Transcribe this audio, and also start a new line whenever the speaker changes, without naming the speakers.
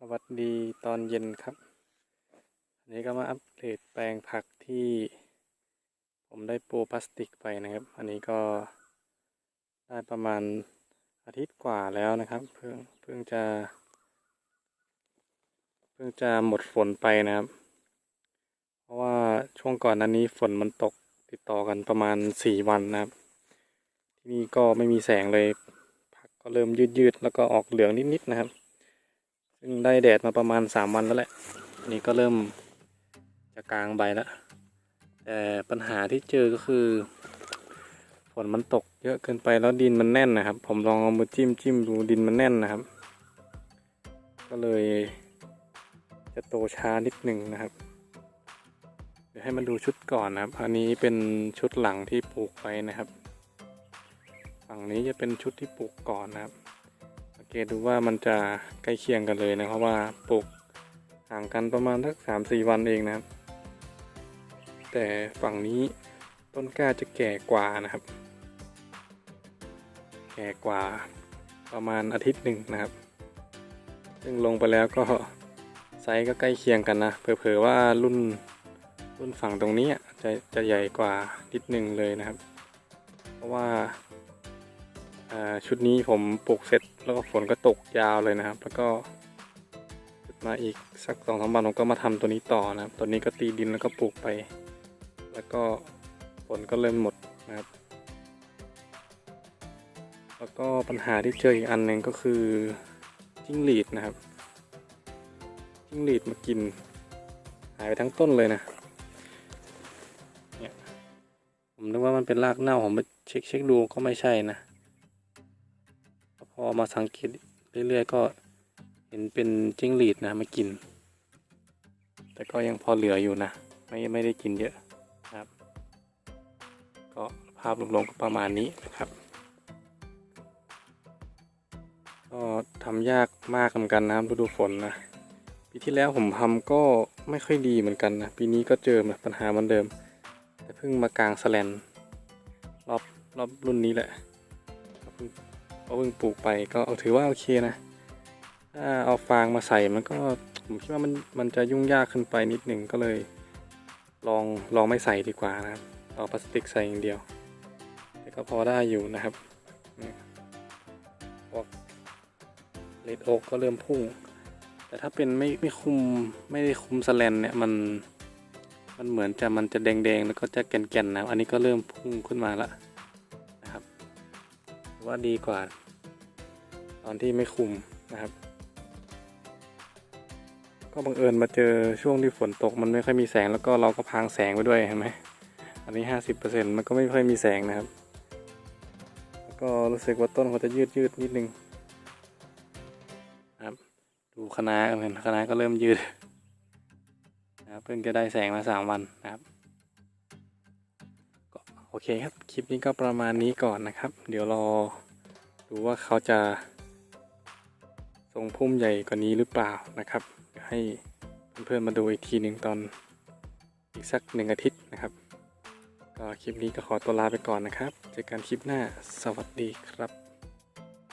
สวัสดีตอนเย็นครับอันนี้ก็มาอัปเดตแปลงผักที่ผมได้ปูพลาสติกไปนะครับ อันนี้ก็ได้ประมาณอาทิตย์กว่าแล้วนะครับ เพิ่งเพิ่งจะ เพิ่งจะหมดฝนไปนะครับ เพราะว่าช่วงก่อนนั้นนี้ฝนมันตกติดต่อกันประมาณสี่วันนะครับ ที่นี่ก็ไม่มีแสงเลยผักก็เริ่มยืดๆแล้วก็ออกเหลืองนิดๆนะครับ ซึ่งได้แดดมาประมาณสามวันแล้วแหละนนี้ก็เริ่มจะกลางใบแล้ว แต่ปัญหาที่เจอก็คือฝนมันตกเยอะเกินไปแล้วดินมันแน่นนะครับ ผมลองเอามือจิ้มจิ้มดูดินมันแน่นนะครับ ก็เลยจะโตช้านิดหนึ่งนะครับ เดี๋ยวให้มาดูชุดก่อนนะครับ อันนี้เป็นชุดหลังที่ปลูกไว้นะครับ ฝั่งนี้จะเป็นชุดที่ปลูกก่อนนะครับ เกตดูว่ามันจะใกล้เคียงกันเลยนะเพราะว่าปลูกห่างกันประมาณสักสามสี่วันเองนะครับ แต่ฝั่งนี้ต้นกล้าจะแก่กว่านะครับ แก่กว่าประมาณอาทิตย์หนึ่งนะครับ ซึ่งลงไปแล้วก็ไซส์ก็ใกล้เคียงกันนะเผลอๆว่ารุ่นรุ่นฝั่งตรงนี้จะจะใหญ่กว่านิดหนึ่งเลยนะครับ เพราะว่า ชุดนี้ผมปลูกเสร็จแล้วก็ฝนก็ตกยาวเลยนะครับ แล้วก็มาอีกสักสองสามวันผมก็มาทำตัวนี้ต่อนะครับ ตัวนี้ก็ตีดินแล้วก็ปลูกไป แล้วก็ฝนก็เริ่มหมดนะครับ แล้วก็ปัญหาที่เจออีกอันหนึ่งก็คือจิ้งหรีดนะครับ จิ้งหรีดมากิน หายไปทั้งต้นเลยนะเนี่ยผมนึกว่ามันเป็นรากเน่าผมไปเช็คเช็คดูก็ไม่ใช่นะ อมาสังเกตเรื่อยๆก็เห็นเป็นจิ้งหรีดนะมากิน แต่ก็ยังพอเหลืออยู่นะ ไม่ไม่ได้กินเยอะนะครับ ก็ภาพรวมๆก็ประมาณนี้นะครับ ก็ทำยากมากเหมือนกันนะฤดูฝนนะปีที่แล้วผมทำก็ไม่ค่อยดีเหมือนกันนะ ปีนี้ก็เจอปัญหาเหมือนเดิม แต่เพิ่งมากลางสแลนรอบรอบรุ่นนี้แหละ ก็เพิ่งก็เพิ่งปลูกไปก็เอาถือว่าโอเคนะ ถ้าเอาฟางมาใส่มันก็ผมคิดว่ามันมันจะยุ่งยากขึ้นไปนิดหนึ่งก็เลย ลองลองไม่ใส่ดีกว่านะครับเอาพลาสติกใส่อย่างเดียว แต่ก็พอได้อยู่นะครับเนี่ยพวกเลดโอกก็เริ่มพุ่ง แต่ถ้าเป็นไม่ไม่คุมไม่ได้คุมสแลนเนี่ยมันมันเหมือนจะมันจะแดงๆ แล้วก็จะแก่นๆนะ อันนี้ก็เริ่มพุ่งขึ้นมาละ ว่าดีกว่า ตอนที่ไม่คุมนะครับ ก็บังเอิญมาเจอช่วงที่ฝนตกมันไม่ค่อยมีแสงแล้วก็เราก็พรางแสงไปด้วยเห็นไหมอันนี้ห้าสิบเปอร์เซ็นมันก็ไม่ค่อยมีแสงนะครับ แล้วก็รู้สึกว่าต้นเขาจะยืดยืดนิดนึงครับ ดูคณะกันเห็นคณะก็เริ่มยืดนะครับเพิ่งจะได้แสงมาสามวันนะครับ โอเคครับ คลิปนี้ก็ประมาณนี้ก่อนนะครับ เดี๋ยวรอดูว่าเขาจะทรงพุ่มใหญ่กว่านี้หรือเปล่านะครับ ให้เพื่อนๆมาดูอีกทีหนึ่งตอนอีกสักหนึ่งอาทิตย์นะครับ ก็คลิปนี้ก็ขอตัวลาไปก่อนนะครับ เจอกันคลิปหน้า สวัสดีครับ